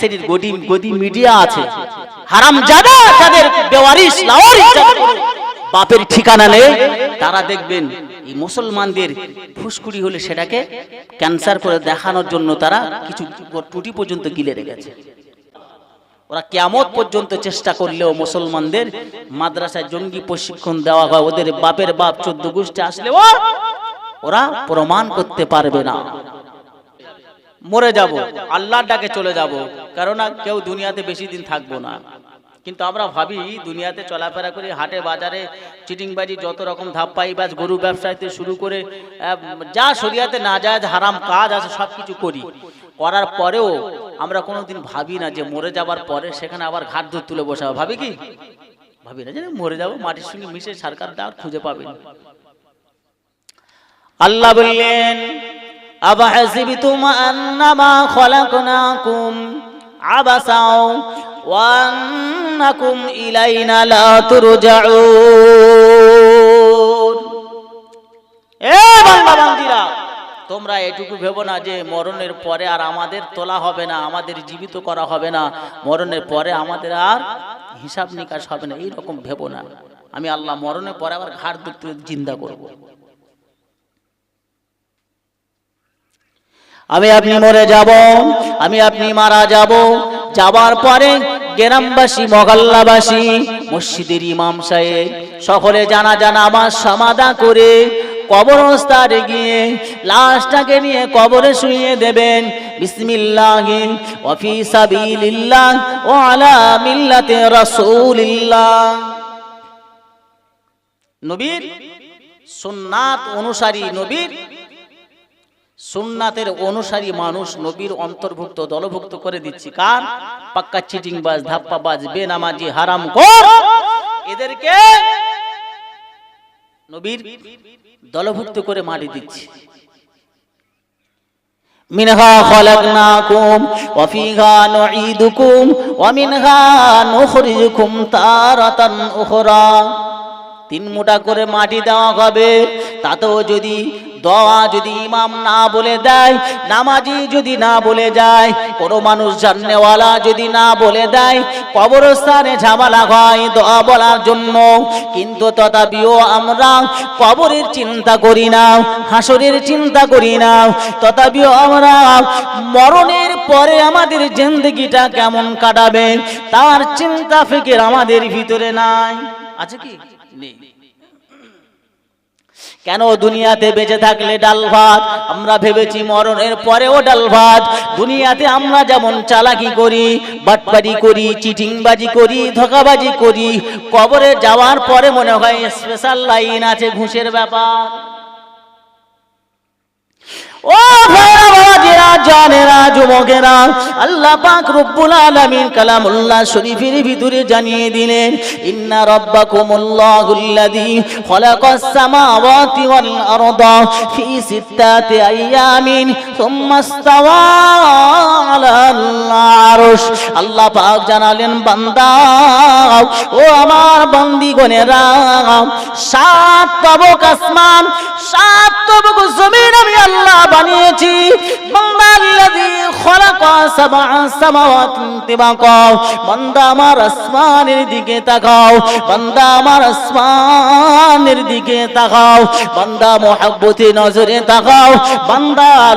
শ্রেণির গদি গদি মিডিয়া আছে। হারাম জাদা যাদের বেওয়ারিস লাওয়ারিস বাপের ঠিকানা নেই। তারা দেখবেন এই মুসলমানদের ফুসকুড়ি হলে সেটাকে ক্যান্সার করে দেখানোর জন্য তারা কিছু টুটি পর্যন্ত গিলে রেখেছে। ওরা কেমত পর্যন্ত চেষ্টা করলেও মুসলমানদের মাদ্রাসায় জঙ্গি প্রশিক্ষণ দেওয়া হয়। ওদের বাপের বাপ চোদ্দ গোষ্ঠী আসলেও ওরা প্রমাণ করতে পারবে না। মরে যাব, আল্লাহর ডাকে চলে যাব কারণ কেউ দুনিয়াতে বেশি দিন থাকব না। কিন্তু আমরা ভাবি, দুনিয়াতে চলাফেরা করি, হাটে, বাজারে চিটিংবাজি, যত রকম ধাপ্পাইবাজ, গরু ব্যবসায়তে শুরু করে যা শরিয়াতে না যায় হারাম কাজ আছে সব কিছু করি। করার পরেও আমরা কোনোদিন ভাবি না যে মরে যাবার পরে সেখানে আবার ঘাট ধর তুলে বসাবো। ভাবি কি? ভাবি না যে মরে যাব, মাটির সঙ্গে মিশে সরকার আর খুঁজে পাবেন আল্লাহ বললেন আবাসাও ওয়ান্নাকুম ইলাইনা লা তুরজাউন এ বান্দা বান্দিরা, তোমরা এটুকু ভেবো না যে মরণের পরে আর আমাদের তোলা হবে না, আমাদের জীবিত করা হবে না। মরণের পরে আমাদের আর হিসাব নিকাশ হবে না, এইরকম ভেবো না। আমি আল্লাহ মরণের পরে আবার ঘাট দুটো চিন্তা করব। আমি আপনি মরে যাব, আমি আপনি মারা যাব। যাবার পরে গ্রামবাসী মহল্লাবাসী মসজিদের ইমাম সাহেব, সকলে জানা জানা আমার সমাধা করে কবরস্থানে গিয়ে লাশটাকে নিয়ে কবরে শুইয়ে দেবেন। বিসমিল্লাহ ওয়াফি সাবিলিল্লাহ ও আলা মিল্লাতে রাসূলিল্লাহ। নবীর সুন্নাত অনুসারী নবীর সুন্নাতের অনুসারী মানুষ নবীর অন্তর্ভুক্ত, দলভুক্ত করে দিচ্ছি। কার? পাক্কা চিটিংবাজ, ধাপ্পাবাজ, বেনামাজি, হারাম এদেরকে নবীর দলভুক্ত করে মারি দিচ্ছি। মিনহা খলাকনাকুম, ওয়া ফিহা নুঈদুকুম, ওয়া মিনহা নুখরিজুকুম তারাতান উখরা। তিন মোটা করে মাটি দেওয়া হবে। তাতেও যদি দোয়া যদি ইমাম না বলে দেয়, নামাজি যদি না বলে যায়, কোনো মানুষ জাননেওয়ালা যদি না বলে দেয়, কবরস্থানে ঝামেলা হয় দোয়া বলার জন্য। কিন্তু তথাপিও আমরা কবরের চিন্তা করি না, হাসরের চিন্তা করি না। তথাপিও আমরা মরণের পরে আমাদের জিন্দগিটা কেমন কাটাবে, তার চিন্তা ফিকির আমাদের ভিতরে নাই। আছে কি? নেই। কেন দুনিয়াতে বেঁচে থাকলে ডাল ভাত? আমরা ভেবেছি মরণের পরেও ডাল ভাত। দুনিয়াতে আমরা যেমন চালাকি করি, বাটপারি করি, চিটিংবাজি করি, ধোকাবাজি করি, কবরে যাওয়ার পরে মনে হয় স্পেশাল লাইন আছে ঘুষের ব্যাপার। ও আল্লাহ পাক জানিয়ে দিলেন, ইন্না রাব্বাকুমুল্লাহুল্লাযী খালাকাস জানালেন, বান্দা, ও আমার বান্দিগণেরা, সাত তবক আসমান, সাত তবক জমিন আমি আল্লাহ বানিয়েছি।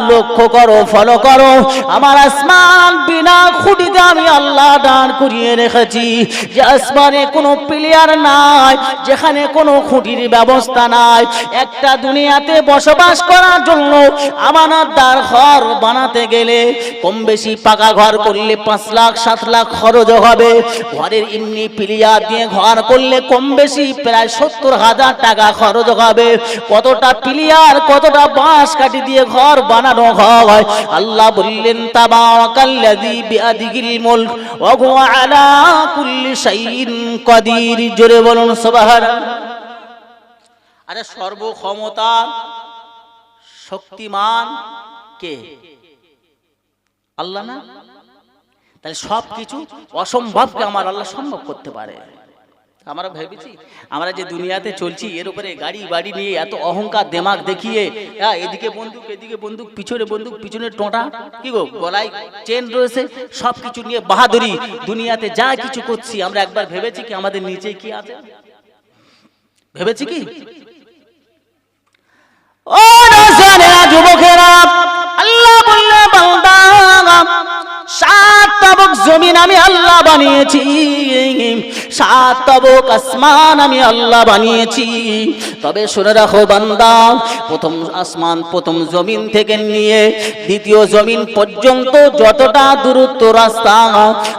লক্ষ্য করো ফলো করো। আমার আসমান বিনা খুঁটিতে আমি আল্লাহ দান করিয়ে রেখেছি। যে আসমানে কোনো প্লেয়ার নাই, যেখানে কোনো খুঁটির ব্যবস্থা নাই। একটা দুনিয়াতে বসবাস করার জন্য আমানতদার ঘর বানাতে গেলে কম বেশি পাকা ঘর করলে পাঁচ লাখ, সাত লাখ খরচ হবে। ঘরের এমনি প্লেয়ার দিয়ে ঘর করলে কম বেশি প্রায় সত্তর হাজার টাকা খরচ হবে। কতটা পিলিয়ার, কতটা বাঁশ কাটি দিয়ে ঘর বানানো হয়? আল্লাহ বললেন সুবহানাল্লাহ। আরে সর্বক্ষমতা শক্তিমান কে? আল্লাহ না? তাহলে সব কিছু অসম্ভবকে আমার আল্লাহ সম্ভব করতে পারে। আমরা ভেবেছি, আমরা যে দুনিয়াতে চলছি, এর উপরে গাড়ি বাড়ি নিয়ে এত অহংকার দেমাগ দেখিয়ে এদিকে বন্দুক এদিকে বন্দুক, পিছনে বন্দুক, পিছনে টোঁটা, কি গো, গলায় চেন রয়েছে সব কিছু নিয়ে বাহাদুরি, দুনিয়াতে যা কিছু করছি, আমরা একবার ভেবেছি কি আমাদের নিচে কি আছে? ভেবেছি কি? ও যুবকেরা। তাবক জমিন আমি আল্লাহ বানিয়েছি। সাত তাবক আসমান আমি আল্লাহ বানিয়েছি। তবে শুনে রাখো বান্দা, প্রথম আসমান, প্রথম জমিন থেকে নিয়ে দ্বিতীয় জমিন পর্যন্ত যতটা দূরত্ব রাস্তা,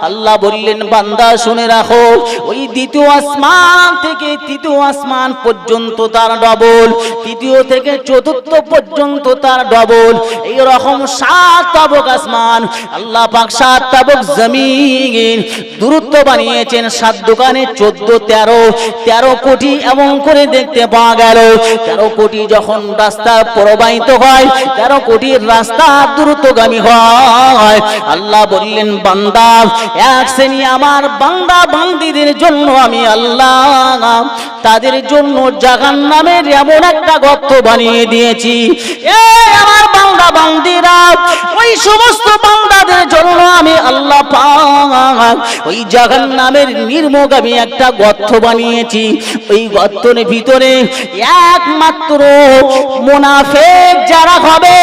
আল্লাহ বললেন, বান্দা, শুনে রাখো, ওই দ্বিতীয় আসমান থেকে তৃতীয় আসমান পর্যন্ত তার ডবল, তৃতীয় থেকে চতুর্থ পর্যন্ত তার ডবল। এই রকম সাত তাবক আসমান, আল্লাহ পাক সাত তাবক জমিন দূরত্ব বানিয়েছেন, সাত দোকানে চোদ্দ, তেরো তেরো কোটি এমন করে দেখতে পাওয়া গেল। তেরো কোটি যখন রাস্তা প্রবাহিত হয়, তেরো কোটির রাস্তা দ্রুতগামী হয়। আল্লাহ বললেন, বান্দা, এক শ্রেণি আমার বান্দা বান্দিদের জন্য আমি আল্লাহ তাদের জন্য জাগান নামের এমন একটা গর্ত বানিয়ে দিয়েছি। এ আমার বান্দা বান্দিরা, ওই সমস্ত বান্দাদের জন্য আমি আল্লাহ পাক, ওই জাগান নামের নির্মগামী একটা গর্ত বানিয়েছি। ওই গর্তের ভিতরে একমাত্র মুনাফেক যারা হবে,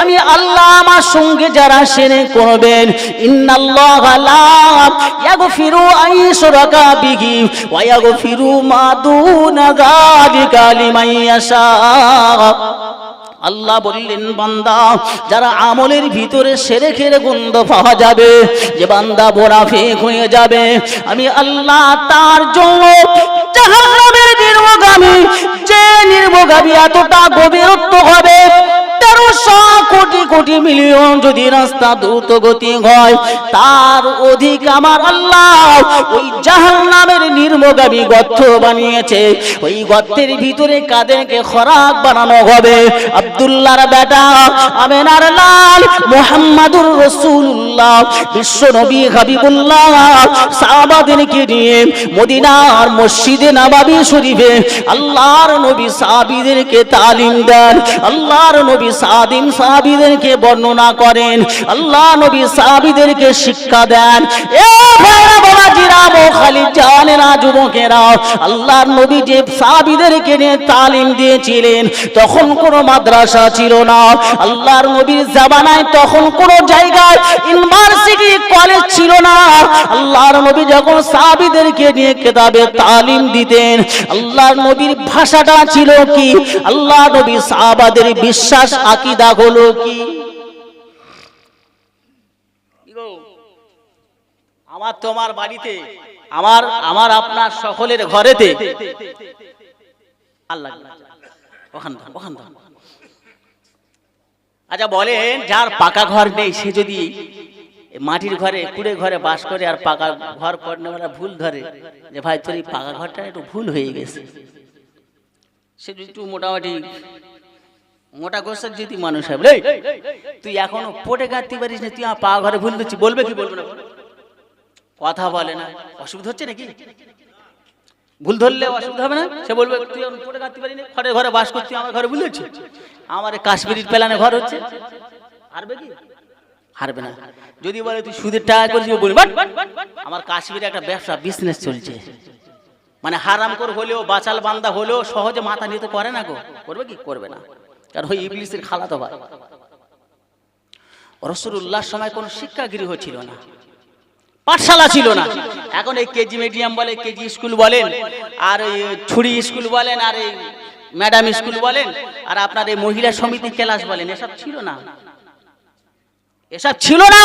আমি আল্লাহ আমার সঙ্গে যারা সেরে করবেন ইন্নাল্লাহ লা ইয়াগফিরু আইশুরাকা বিহি ওয়া ইয়াগফিরু মা দুনা যালিকা লিমান ইয়াশা। আল্লাহ বললেন, বান্দা, যারা আমলের ভিতরে সেরে খেরে গন্ধ পাওয়া যাবে, যে বান্দা বোরাফেক হয়ে যাবে, আমি আল্লাহ তার জন্য নির্মগামী, যে নির্মগামী এতটা গভীরত্ব হবে তেরোশো কোটি কোটি মিলিয়ন যদি রাস্তা দ্রুত গতি হয়, তার অধিক আমার আল্লাহ ওই জাহান নামের নির্মগামী গর্ত বানিয়েছে। ওই গর্তের ভিতরে কাদেরকে খরাক বানানো হবে। আব্দুল্লাহর বেটা, আমেনার লাল, মোহাম্মদুর রসুল্লাহ বিশ্ব নবী হাবিবুল্লাহ, সাহাবাদেরকে নিয়ে মদিনার মসজিদে নাবাবি শরীফে আল্লাহর নবী সাহাবিদেরকে তালিম দেন। আল্লাহর নবী সাদিম সাহাবিদেরকে বর্ণনা করেন, আল্লাহ নবী সাহাবিদেরকে শিক্ষা দেন, এ ভাইরা খালি জানেরা যুবকেরা, আল্লাহর নবী যে সাহাবিদেরকে নিয়ে তালিম দিয়েছিলেন, তখন কোনো মাদ্রাসা ছিল না। আল্লাহর নবীর জামানায় তখন জায়গায় ইউনিভার্সিটি, কলেজ ছিল না। আল্লাহর নবী যখন সাহাবিদেরকে নিয়ে কেতাবে তালিম দিতেন, আল্লাহর নবীর ভাষাটা ছিল কি? আল্লাহ নবী সাহাবাদের বিশ্বাস আকিদা হলো কি? আমার তোমার বাড়িতে, আমার আমার আপনার সকলের ঘরেতে। আচ্ছা বলেন, যার পাকা ঘর নেই, সে যদি মাটির ঘরে, কুড়ে ঘরে বাস করে আর পাকা ঘর করেনা ভুল ধরে, যে ভাই তোর এই পাকা ঘরটা একটু ভুল হয়ে গেছে। সে যদি একটু মোটামুটি মোটা গোসার যদি মানুষ হবে "এই, তুই এখনও পটে কাটতে পারিস না তুই আমার পা ঘরে ভুল দিচ্ছি বলবে কি বলবে না। কথা বলে না। অসুবিধা হচ্ছে নাকি? ভুল ধরলে অসুবিধা হবে না? সে বলবে তুই পটে কাটতে পারি না ঘরে ঘরে বাস করছি আমার ঘরে ভুল হচ্ছে? আমার কাশ্মীরির প্ল্যানে ঘর হচ্ছে। হারবে কি? হারবে না। যদি বলে তুই সুদের টাকা করিস বলি "বাট, আমার কাশ্মীরে একটা ব্যবসা বিজনেস চলছে। মানে হারাম কর হলেও বাচাল বান্দা হলেও সহজে মাথা নিতে করে না গো। করবে কি? করবে না। কারণ ওই ইবলিসের খালা তো ভাই। রসুল্লাহর সময় কোনো শিক্ষাগৃহ ছিল না। পাঠশালা ছিল না। এখন এই কেজি মিডিয়াম বলে কেজি স্কুল বলেন, আর এই ছুরি স্কুল বলেন, আর এই ম্যাডাম স্কুল বলেন, আর আপনার এই মহিলা সমিতি ক্লাস বলেন, এসব ছিল না। এসব ছিল না।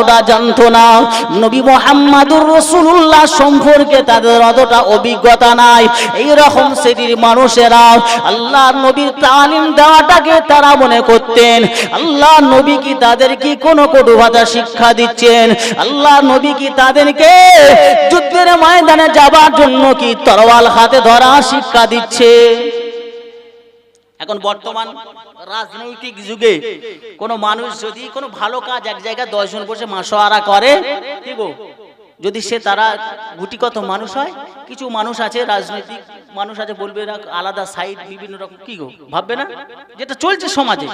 অতটা জানতো না, নবী মোহাম্মদুর রসুল্লাহ সম্পর্কে তাদের অতটা অভিজ্ঞতা নাই। এই রকম শ্রেণির মানুষেরা আল্লাহ নবীর তালিম দেওয়াটাকে তারা মনে করতেন। আল্লাহ নবী কি তাদের কি কোনো কটু ভাষা শিক্ষা দিচ্ছেন? আল্লাহ নবী কি তাদেরকে যুদ্ধের ময়দানে যাবার জন্য কি তরওয়াল হাতে ধরা শিক্ষা দিচ্ছে? এখন বর্তমান রাজনৈতিক যুগে কোনো মানুষ যদি কোনো ভালো কাজ এক জায়গায় দশজন বসে মাসোয়ারা করে, কি গো? যদি সে তারা গুটিগত মানুষ হয়, কিছু মানুষ আছে, রাজনৈতিক মানুষ আছে, বলবে এরা আলাদা সাইড বিভিন্ন রকম, কি গো, ভাববে না? যেটা চলছে সমাজে।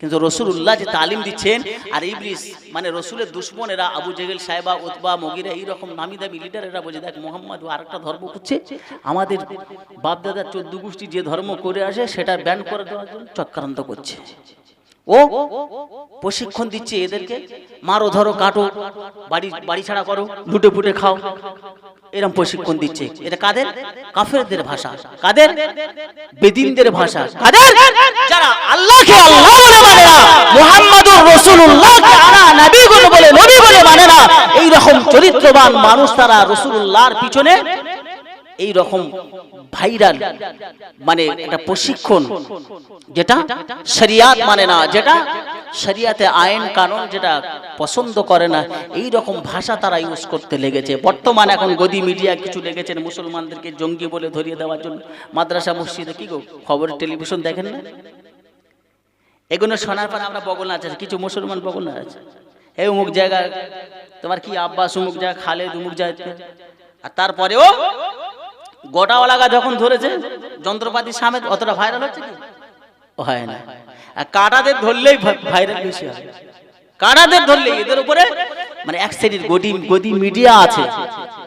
কিন্তু রসুল্লাহ যে তালিম দিচ্ছেন, আর ইবলিস মানে রসুলের দুশ্মন এরা আবু জেগেল সাহেবা, উতবা, মগিরা, এইরকম নামি দামি লিডার এরা বলছে, দেখ, মোহাম্মদ আর একটা ধর্ম করছে আমাদের বাপদাদার চোদ্দ গোষ্ঠী যে ধর্ম করে আসে, সেটা ব্যান করে দেওয়ার জন্য চক্রান্ত করছে। ও প্রশিক্ষণ দিচ্ছে এদেরকে, মারো, ধরো, কাটো, বাড়ি বাড়ি ছাড়া করো, লুটে ফুটে খাও। এরকম প্রশিক্ষণ দিচ্ছে। এটা কাদের? কাফেরদের ভাষা। কাদের? বেদিনদের ভাষা। কাদের? যারা আল্লাহকে আল্লাহ বলে মানে না, মুহাম্মাদুর রাসূলুল্লাহকে আনা নবী বলে নবী বলে মানে না। এই রকম চরিত্রবান মানুষ তারা রাসূলুল্লাহর পিছনে এই রকম ভাইরাল মানে একটা প্রশিক্ষণ, যেটা শরিয়াত মানে না, যেটা শরিয়াতে আইন কানুন যেটা পছন্দ করে না এই রকম ভাষা তারা ইউজ করতে লেগেছে। বর্তমান এখন গদি মিডিয়া কিছু লেগেছেন মুসলমানদেরকে জঙ্গি বলে ধরিয়ে দেওয়ার জন্য। মাদ্রাসা, মসজিদে কি গো খবর টেলিভিশন দেখেন না? এগুলো শোনার পর আমরা বগল আছে কিছু মুসলমান বগল আছে এ অমুক জায়গা তোমার কি আব্বাস, অমুক জায়গা খালেদ, অমুক জায়গা আর তারপরেও গোটাওয়ালাগা যখন ধরেছে, যন্ত্রপাতি সামনে অতটা ভাইরাল হচ্ছে কি? হয় না। আর কাটাদের ধরলেই ভাইরাল বেশি হয়। কাটাদের ধরলেই এদের উপরে মানে এক শ্রেণির গদি গদি মিডিয়া আছে।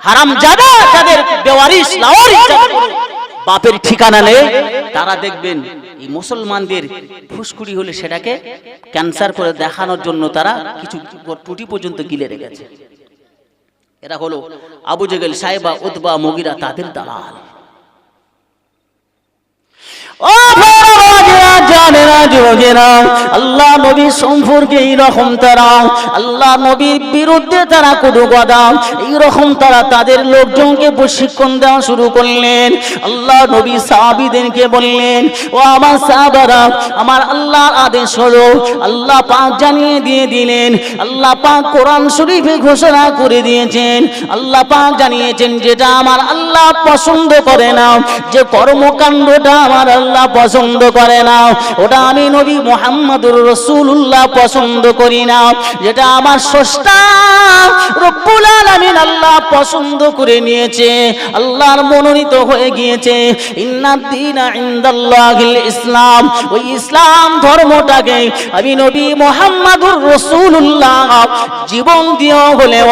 হারাম জাদা যাদের বেওয়ারিশ লাওয়ারিশ বাপের ঠিকানা নেই, তারা দেখবেন এই মুসলমানদের ফুসকুড়ি হলে সেটাকে ক্যান্সার করে দেখানোর জন্য তারা কিছু টুটি পর্যন্ত গিলে রেখেছে। এরা হলো আবু জেগেল সাহেবা উদ্বা মুগিরা তাদের দালাল। ও জানেরা যুবকেরা আল্লাহ নবী সম্পর্কে এইরকম তারা। আল্লাহ নবীর বিরুদ্ধে তারা কুটু কথা। এইরকম তারা তাদের লোকজনকে প্রশিক্ষণ দেওয়া শুরু করলেন। আল্লাহ নবী সাহাবিদেরকে বললেন, ও আমার সাহাবারা, আমার আল্লাহর আদেশ হলো, আল্লাহ পাক জানিয়ে দিয়ে দিলেন, আল্লাহ পাক কোরআন শরীফে ঘোষণা করে দিয়েছেন, আল্লাহ পাক জানিয়েছেন যেটা আমার আল্লাহ পছন্দ করে না, যে কর্মকাণ্ডটা আমার আল্লাহ পছন্দ করে না ওটা আমি নবী মোহাম্মদুর রসুল্লাহ পছন্দ করি না। যেটা আমার স্রষ্টা রব্বুল আলামিন আল্লাহ পছন্দ করে নিয়েছে। আল্লাহর মনোনীত হয়ে গিয়েছে। ইসলাম। ওই ইসলাম ধর্মটাকে আমি নবী মোহাম্মদুর রসুল্লাহ জীবন দিয়েও হলেও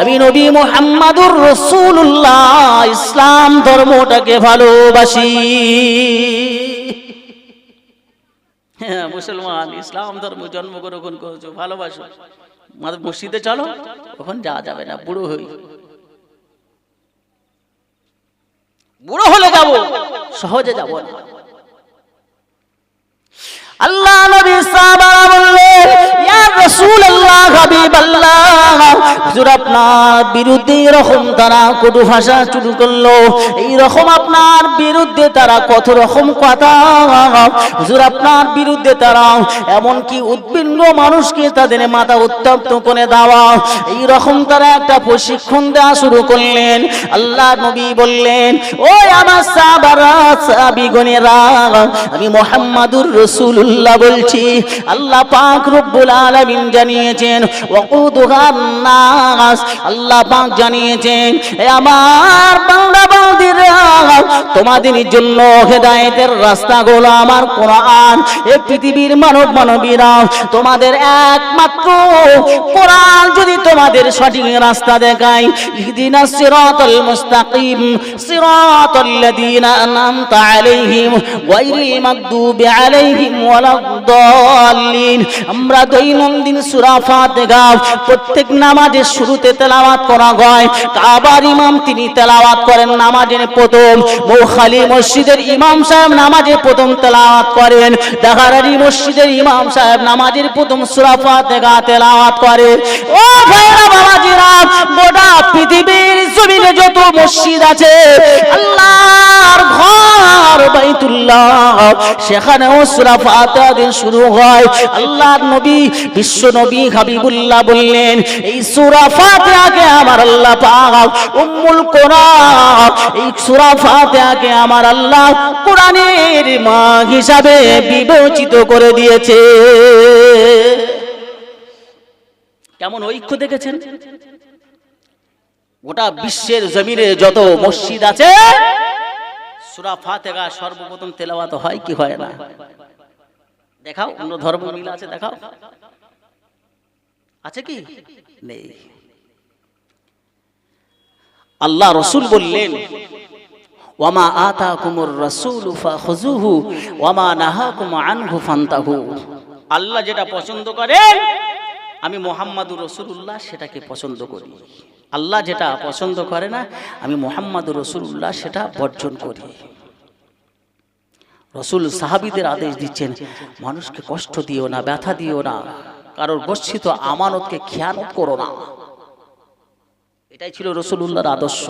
আমি নবী মোহাম্মদুর রসুল্লাহ ইসলাম ধর্মটাকে ভালোবাসি। হ্যাঁ মুসলমান, ইসলাম ধর্ম, জন্মগ্রহণ করেছ, ভালোবাসো। মসজিদে চলো তখন যাওয়া যাবে না, বুড়ো হই। বুড়ো হলে যাব, সহজে যাব আল্লাহ নবী ইয়া আপনার বিরুদ্ধে এরকম তারা কটু ভাষা করল। আপনার বিরুদ্ধে তারা কত রকম কথা? হুজুর আপনার বিরুদ্ধে তারা উদ্বিগ্ন মানুষকে তাদের মাথা উত্তপ্ত করে দেওয়া। তারা একটা প্রশিক্ষণ দেওয়া শুরু করলেন। আল্লাহ নবী বললেন ওই আমার সাহাবারা আমি মোহাম্মদুর রসুল্লাহ বলছি, আল্লাহ পাক রব্বুল আলামিন জানিয়েছেন ওয়াকুদুহান নাস আল্লাহ পাক জানিয়েছেন, এ আমার বান্দা তোমাদের জন্য হেদায়েতের রাস্তাগুলো আমার কোরআন এই পৃথিবীর মানব মানবীরা, তোমাদের একমাত্র কোরআন যদি তোমাদের সঠিক রাস্তা ওয়ালাদ-দাল্লিন, আমরা দৈনন্দিন ফাতিহা, প্রত্যেক নামাজের শুরুতে তেলাওয়াত করা হয়। কাবার ইমাম তিনি তেলাওয়াত করেন নামাজের প্রথম। মৌখালি মসজিদের ইমাম সাহেব নামাজের প্রথম তেলাওয়াত করেন। দেখারারি মসজিদের ইমাম সাহেব নামাজের প্রথম সূরা ফাতিহা তেলাওয়াত করে ও ভাইরা বাবাজিরা, গোটা পৃথিবীর জমিনে যত মসজিদ আছে, আল্লাহর ঘর বাইতুল্লাহ সেখানেও সূরা ফাতিহা দিয়ে শুরু হয়। আল্লাহর নবী, বিশ্ব নবী হাবিবুল্লাহ বললেন, এই সূরা ফাতিহাকে আমার আল্লাহ পাক উম্মুল কোরআন, এই সূরা ফাতিহাকে আমার আল্লাহ কোরআনের মা হিসাবে বিবেচিত করে দিয়েছে। কেমন ঐক্য দেখেছেন? গোটা বিশ্বের জমিনে যত মসজিদ আছে, সূরা ফাতিহা সর্বপ্রথম তেলাওয়াত হয় কি হয় না? দেখাও, অন্য ধর্ম আছে, দেখাও। আছে কি? নেই। আল্লাহ রসুল বললেন, ওয়ামা আতা কুমুর রসুল ওয়ামা নাহাকুম আনহু ফান্তাহু। আল্লাহ যেটা পছন্দ করেন আমি মোহাম্মদুর রসুল্লাহ সেটাকে পছন্দ করি। আল্লাহ যেটা পছন্দ করে না, আমি মোহাম্মদুর রসুল্লাহ সেটা বর্জন করি। রসুল সাহাবিদের আদেশ দিচ্ছেন, মানুষকে কষ্ট দিও না, ব্যথা দিও না, কারোর গচ্ছিত আমানতকে খেয়ানত করো না। এটাই ছিল রসুল্লাহর আদর্শ।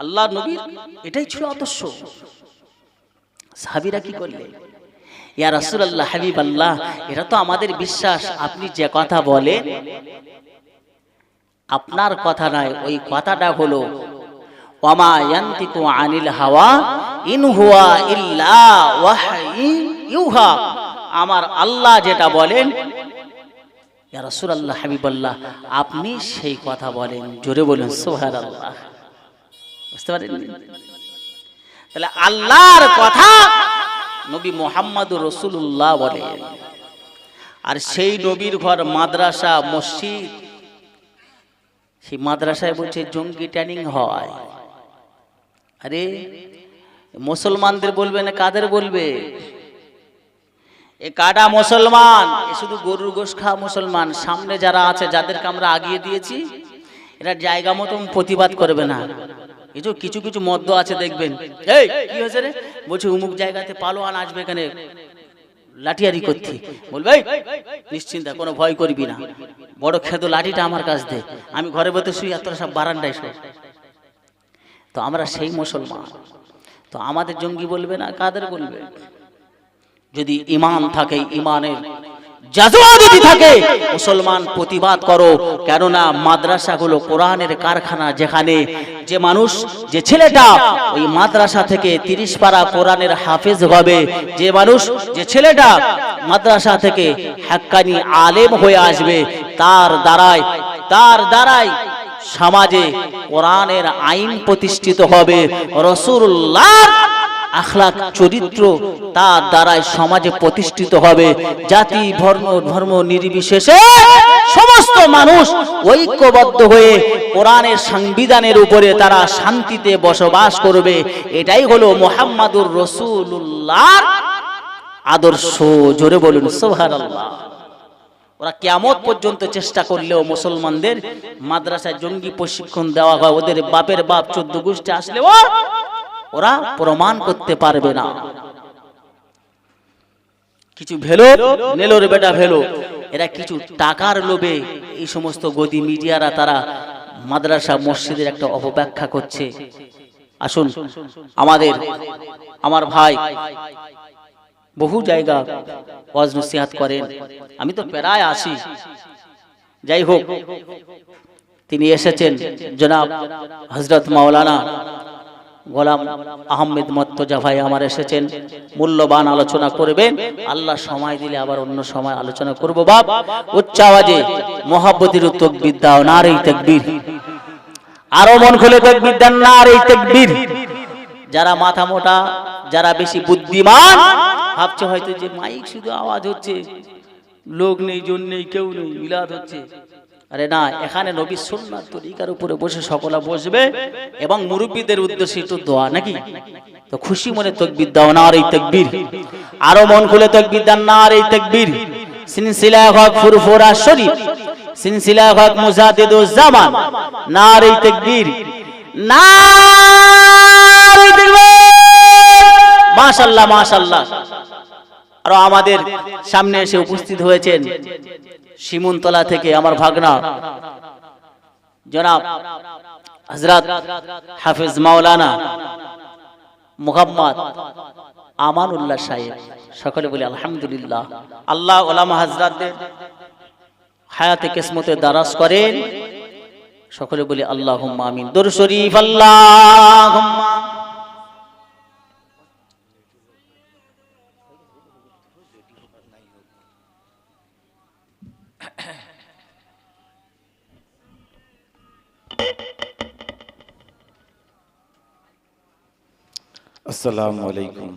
আল্লাহ নবীর এটাই ছিল আদর্শ। সাহাবিরা কি করলে? ইয়া রাসূলুল্লাহ হাবিব আল্লাহ এটা তো আমাদের বিশ্বাস। আপনি যে কথা বলে, আপনার কথা নয় ওই কথাটা হলো আনিল হাওয়া, ইন হুয়া ইল্লা ওয়াহয়ি ইউহা। আমার আল্লাহ যেটা বলেন, ইয়া রাসূলুল্লাহ, হাবিবাল্লাহ, আপনি সেই কথা বলেন। জোরে বলুন, সুবহানাল্লাহ। বুঝতে পারেন তাহলে আল্লাহর কথা নবী মোহাম্মদুর রসুল্লাহ বলেন আর সেই নবীর ঘর মাদ্রাসা, মসজিদ, সেই মাদ্রাসায় বলছে জঙ্গি ট্রেনিং হয়। আরে, মুসলমানদের বলবে না, কাদের বলবে? এ কাটা মুসলমান? এ শুধু গরুর গোশ খাওয়া মুসলমান। সামনে যারা আছে, যাদেরকে আমরা আগিয়ে দিয়েছি, এরা জায়গা মতন প্রতিবাদ করবে না। এই কিছু কিছু মদ্য আছে দেখবেন। এই, কি হয়েছে রে? বলছে উমুক জায়গাতে পালোয়ান আসবে এখানে, লাঠিয়ারি করতে। বলবে নিশ্চিন্তা, কোনো ভয় করবি না। বড় খেতো লাঠিটা আমার কাছ দে। আমি ঘরে বসে শুই, আর তোরা সব বারান্দায় শো তো আমরা সেই মুসলমান। তো আমাদের জঙ্গি বলবে না, কাদের বলবে? যদি ইমান থাকে ইমানের জাজবা যদি থাকে মুসলমান প্রতিবাদ করো। কেননা মাদ্রাসাগুলো কোরআনের কারখানা যেখানে যে মানুষ, যে ছেলেটা ওই মাদ্রাসা থেকে তিরিশ পারা কোরআনের হাফেজ হবে। যে মানুষ, যে ছেলেটা মাদ্রাসা থেকে হাক্কানি আলেম হয়ে আসবে, তার দ্বারাই তার দ্বারাই সমাজে কোরআনের আইন প্রতিষ্ঠিত হবে। রসুল্লাহ আখলাক, চরিত্র তার দ্বারাই সমাজে প্রতিষ্ঠিত হবে। জাতি, ধর্ম ধর্ম নির্বিশেষে সমস্ত মানুষ ঐক্যবদ্ধ হয়ে কোরআনের সংবিধানের উপরে তারা শান্তিতে বসবাস করবে। এটাই হলো মোহাম্মদুর রসুল্লাহ আদর্শ। জোরে বলুন সোহার ওরা কেমত পর্যন্ত চেষ্টা করলেও মুসলমানদের মাদ্রাসায় জঙ্গি প্রশিক্ষণ দেওয়া হয়, ওদের বাপের বাপ চোদ্দ গোষ্ঠী আসলেও ওরা প্রমাণ করতে পারবে না। কিছু ভেলো নেলোর বেটা ভেলো। এরা কিছু টাকার লোভে এই সমস্ত গদি মিডিয়ারা তারা মাদ্রাসা, মসজিদের একটা অপব্যাখ্যা করছে। আসুন, আমাদের, আমার ভাই বহু জায়গা ওয়াজ নসিহাত করেন। আমি তো প্রায় আসি। যাই হোক, তিনি এসেছেন জনাব হজরত মাওলানা গোলাম আহমেদ মত্তজা ভাই আমার এসেছেন। মূল্যবান আলোচনা করবেন। আল্লাহ সময় দিলে আবার অন্য সময় আলোচনা করব। বাপ, উচ্চ আওয়াজে মহাব্বতির তকবির দাও না রে তকবীর। আরও মন খুলে তকবির দেন না রে তকবীর। যারা মাথা মোটা, যারা বেশি বুদ্ধিমান, ভাবছে হয়তো যে মাইক শুধু আওয়াজ হচ্ছে। লোক নেই জন নেই, কেউ নেই, মিলাদ হচ্ছে। আরে না, এখানে নবী সুন্নাত তরিকার উপরে বসে সকলা বসবে এবং মুরব্বীদের উদ্দেশ্যে একটু দোয়া নাকি? তো খুশি মনে তকবির দাও না আর এই তকবির। আরও মন খুলে তকবির দান না আর এই তকবির। সিনসিলা হক ফুরফুরা শরীফ, সিনসিলা হক মুজাদিদুজ জামান না আর এই তকবির। না। মাশাআল্লাহ মাশাআল্লাহ। আরও আমাদের সামনে এসে উপস্থিত হয়েছেন। শিমুনতলা থেকে আমার ভাগনা। জনাব হজরত হাফিজ মাওলানা মুহাম্মদ আমানুল্লাহ সাহেব, সকলে বলি আলহামদুলিল্লাহ। আল্লাহ ওলামা হাজরাতদের হায়াতে কিসমতে দারাজ করেন। সকলে বলি আল্লাহ আমিন। দর শরীফ আল্লাহ আসসালামু আলাইকুম।